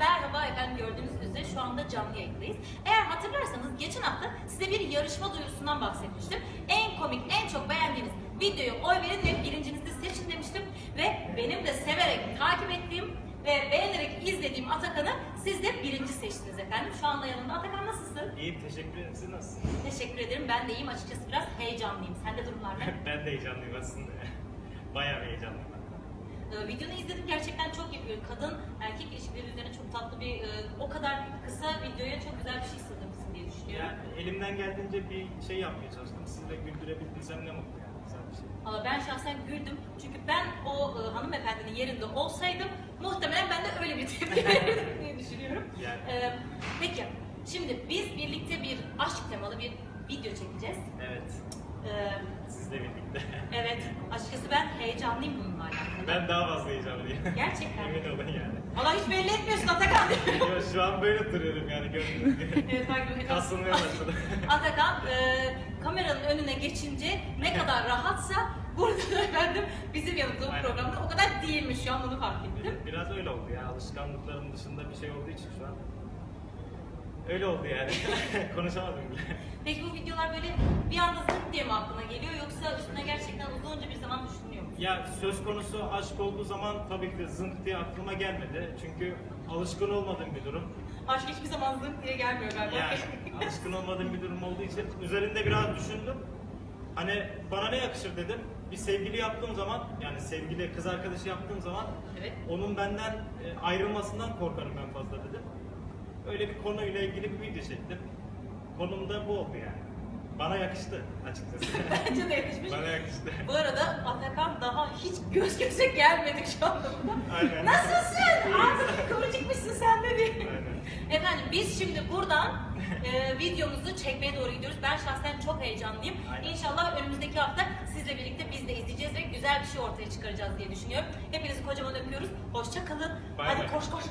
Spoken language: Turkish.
merhaba efendim gördüğünüz üzere şu anda canlı yayındayız. Eğer hatırlarsanız geçen hafta size bir yarışma duyurusundan bahsetmiştim. En komik, en çok beğendiğiniz videoyu oy verin ve birincinizi seçin demiştim. Ve benim de severek takip ettiğim ve beğenerek izlediğim Atakan'ı siz de birinci seçtiniz efendim. Şu anda yanımda. Atakan nasılsın? İyiyim teşekkür ederim. Siz nasılsınız? Teşekkür ederim. Ben de iyiyim. Açıkçası biraz heyecanlıyım. Sende durumlar ne? ben de heyecanlıyım aslında. Bayağı heyecanlıyım. Ee, videonu izledim gerçekten çok iyi. bir Kadın erkek ilişkileri üzerine çok tatlı bir, e, o kadar kısa videoya çok güzel bir şey sığdırmışsın diye düşünüyorum. Yani elimden geldiğince bir şey yapmaya çalıştım. Sizi de güldürebildiysem ne mutlu yani. Güzel bir şey. Ama ben şahsen güldüm. Çünkü ben o e, hanımefendinin yerinde olsaydım muhtemelen ben de öyle bir tepki verirdim diye düşünüyorum. Yani. Ee, peki, şimdi biz birlikte bir aşk temalı bir video çekeceğiz. Evet. Ee, Sizle birlikte. evet, açıkçası ben heyecanlıyım bununla alakalı. ben daha fazla heyecanlıyım. Gerçekten. Emin olun yani. Valla hiç belli etmiyorsun Atakan. Yo, şu an böyle duruyorum yani gördüğünüz gibi. evet. Kasılmaya başladı. Atakan e, kameranın önüne geçince ne kadar rahatsa burada da efendim bizim yaptığımız Aynen. programda o kadar değilmiş şu an onu fark ettim. Biraz öyle oldu ya. Alışkanlıklarım dışında bir şey olduğu için şu an. Öyle oldu yani. Konuşamadım bile. Peki bu videolar böyle bir anda zırt diye mi aklına geliyor yoksa üstüne gerçekten uzunca bir zaman? Ya söz konusu aşk olduğu zaman tabii ki zınk diye aklıma gelmedi. Çünkü alışkın olmadığım bir durum. Aşk hiçbir zaman zırt diye gelmiyor galiba. Yani alışkın olmadığım bir durum olduğu için üzerinde biraz düşündüm. Hani bana ne yakışır dedim. Bir sevgili yaptığım zaman yani sevgili kız arkadaşı yaptığım zaman Evet. onun benden e, ayrılmasından korkarım ben fazla dedim. Öyle bir konuyla ilgili bir video çektim. Konum da bu oldu yani. Bana yakıştı açıkçası. Bence de yakışmış. Bana yakıştı. Bu arada daha hiç göz göze gelmedik şu anda. Aynen. Nasılsın? Ağzını kıvırcıkmışsın sen de bir. Aynen. Efendim biz şimdi buradan e, videomuzu çekmeye doğru gidiyoruz. Ben şahsen çok heyecanlıyım. Aynen. İnşallah önümüzdeki hafta sizle birlikte biz de izleyeceğiz ve güzel bir şey ortaya çıkaracağız diye düşünüyorum. Hepinizi kocaman öpüyoruz. Hoşça kalın. Bay Hadi bay. koş koş.